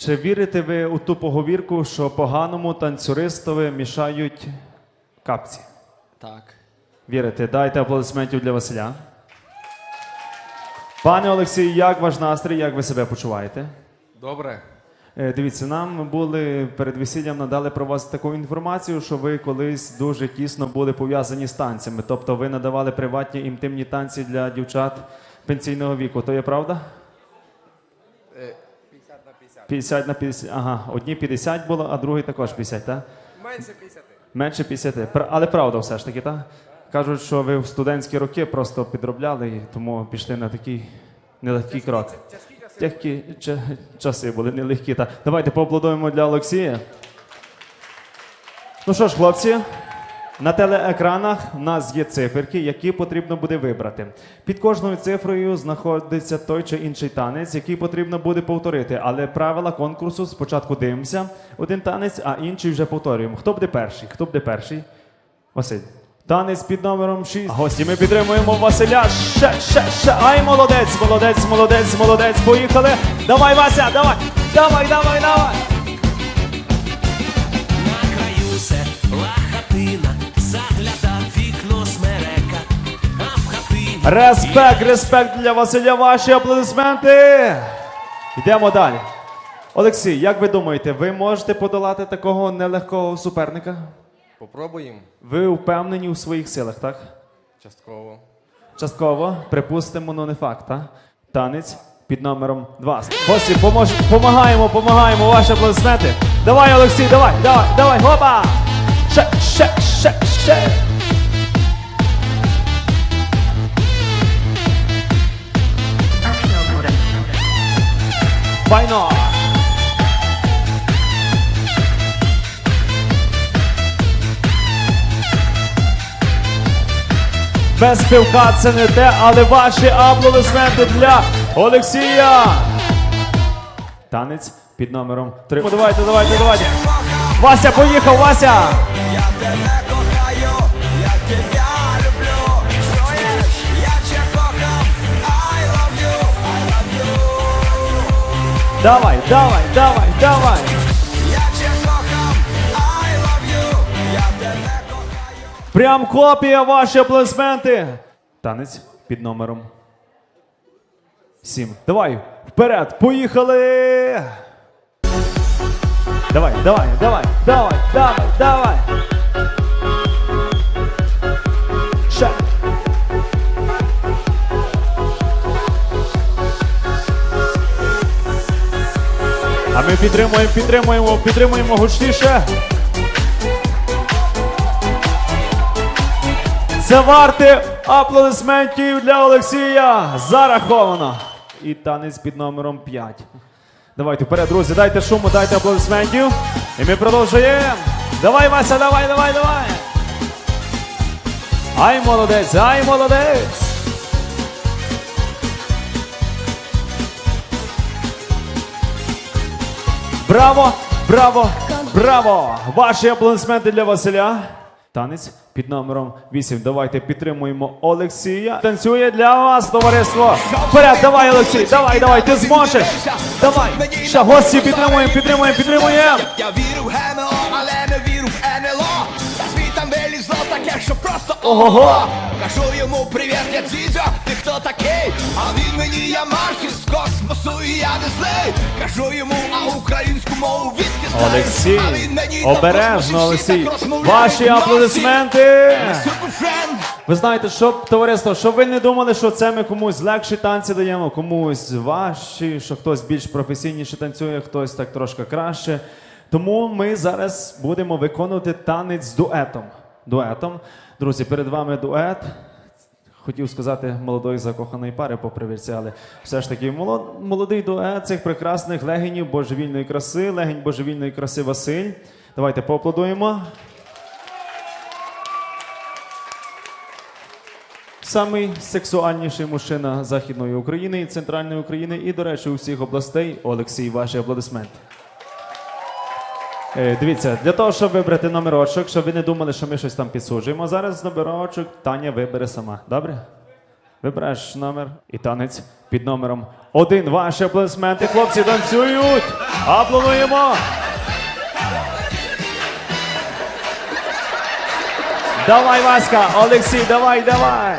Чи вірите ви у ту поговірку, що поганому танцюристові мішають капці? Так. Вірите? Дайте аплодисментів для Василя. Пане Олексій, як ваш настрій, як ви себе почуваєте? Добре. Е, Дивіться, нам були перед весіллям надали про вас таку інформацію, що ви колись дуже тісно були пов'язані з танцями. Тобто ви надавали приватні інтимні танці для дівчат пенсійного віку. То є правда? 50 на 50. Ага, одні 50 було, а другий також 50, так? Менше 50. Менше 50. Пр- Але правда все ж таки, так? Кажуть, що ви в студентські роки просто підробляли і тому пішли на такий нелегкий крок. Тяжкі ча- часи були нелегкі. Та. Давайте поаплодуємо для Олексія. Ну що ж, хлопці, на телеекранах в нас є циферки, які потрібно буде вибрати. Під кожною цифрою знаходиться той чи інший танець, який потрібно буде повторити. Але правила конкурсу спочатку дивимося один танець, а інший вже повторюємо. Хто буде перший? Хто буде перший? Василь. Танець під номером 6. Гості, ми підтримуємо Василя. Ще, ще, ще. Ай, молодець, молодець, молодець, молодець. Поїхали. Давай, Вася, давай. Давай, давай, давай. Респект, респект для Василя. Ваші аплодисменти. Йдемо далі. Олексій, як ви думаєте, ви можете подолати такого нелегкого суперника? Попробуємо. Ви впевнені у своїх силах, так? Частково. Частково, припустимо, ну не факт, так? Танець під номером 2. Гості, помож... помагаємо, помагаємо, ваші аплодисменти. Давай, Олексій, давай, давай, давай, хопа! Ще, ще, ще, ще. Файно! Без співка це не те, але ваші аплодисменти для Олексія. Танець під номером 3. Давайте, давайте, давайте. Вася, поїхав, Вася! Давай, давай, давай, давай. Прям копія ваші аплодисменти. Танець під номером 7. Давай, вперед, поїхали! Давай, давай, давай, давай, давай, давай. Підтримуємо, підтримуємо, підтримуємо гучніше. Це варте аплодисментів для Олексія. Зараховано. І танець під номером 5. Давайте вперед, друзі, дайте шуму, дайте аплодисментів. І ми продовжуємо. Давай, Вася, давай, давай, давай. Ай, молодець, ай, молодець. Браво, браво, браво! Ваші аплодисменти для Василя. Танець під номером 8. Давайте підтримуємо Олексія. Танцює для вас, товариство. Вперед, давай, Олексій, давай, давай, ти зможеш. Давай. Ще гості підтримуємо, підтримуємо, підтримуємо. Я вірю в ГМО, але не вірю в НЛО. Що просто Ого. Кажу йому привіт, я Дзідзьо, ти хто такий? А він мені я Марсіс з космосу і я не злий. Кажу йому, а українську мову відки. Олексій, обережно, Олексій. Ваші аплодисменти. Ви знаєте, щоб товариство, щоб ви не думали, що це ми комусь легші танці даємо, комусь важчі, що хтось більш професійніше танцює, хтось так трошки краще. Тому ми зараз будемо виконувати танець з дуетом. Дуетом. Друзі, перед вами дует. Хотів сказати молодої закоханої пари по привірці, але все ж таки молод- молодий дует цих прекрасних легенів божевільної краси, легень божевільної краси Василь. Давайте поаплодуємо. Самий сексуальніший мужчина Західної України і Центральної України, і, до речі, усіх областей Олексій, ваші аплодисменти. Е, дивіться, для того, щоб вибрати номерочок, щоб ви не думали, що ми щось там підсуджуємо. Зараз номерочок Таня вибере сама. Добре? Вибираєш номер і танець під номером один. Ваші аплодисменти, хлопці танцюють. Аплодуємо. Давай, Васька, Олексій, давай, давай.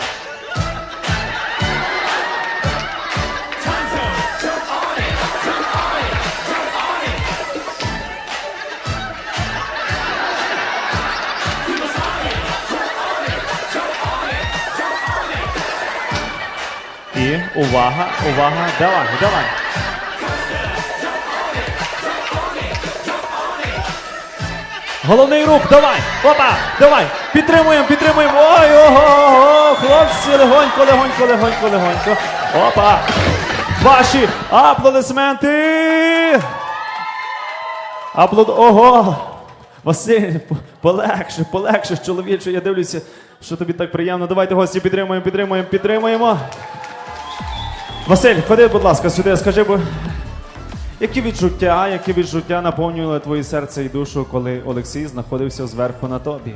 Увага, увага, давай, давай. Головний рух, давай! Опа! Давай! Підтримуємо, підтримуємо! Ой, ого, хлопці, легонько, легонько, легонько, легонько. Опа! Ваші аплодисменти! Аплод... Ого! Василь, полегше, полегше, чоловіче, я дивлюся, що тобі так приємно. Давайте гості підтримуємо, підтримуємо, підтримуємо. Василь, ходи, будь ласка, сюди, скажи, бо які відчуття, які відчуття наповнювали твоє серце і душу, коли Олексій знаходився зверху на тобі?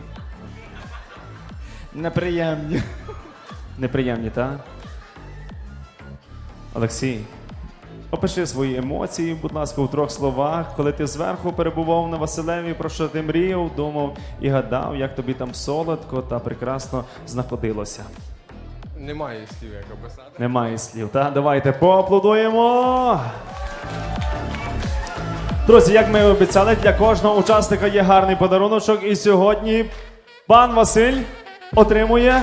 Неприємні. Неприємні, так? Олексій, опиши свої емоції, будь ласка, у трьох словах, коли ти зверху перебував на Василеві, про що ти мріяв, думав і гадав, як тобі там солодко та прекрасно знаходилося. Немає слів, як описати. Немає слів, так? Давайте поаплодуємо. Друзі, як ми і обіцяли, для кожного учасника є гарний подаруночок. І сьогодні пан Василь отримує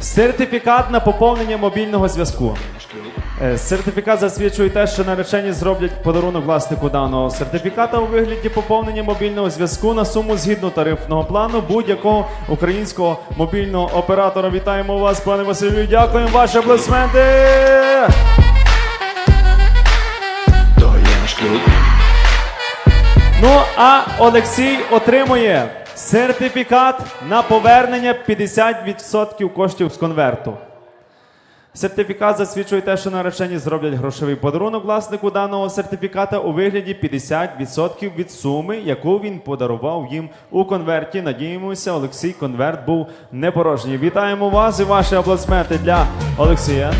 сертифікат на поповнення мобільного зв'язку. Е, Сертифікат засвідчує те, що наречені зроблять подарунок власнику даного сертифіката у вигляді поповнення мобільного зв'язку на суму згідно тарифного плану будь-якого українського мобільного оператора. Вітаємо вас, пане Василю. Дякуємо ваші аплодисменти. Ну а Олексій отримує сертифікат на повернення 50% коштів з конверту. Сертифікат засвідчує те, що наречені зроблять грошовий подарунок власнику даного сертифіката у вигляді 50% від суми, яку він подарував їм у конверті. Надіємося, Олексій конверт був не порожній. Вітаємо вас і ваші аплодисменти для Олексія.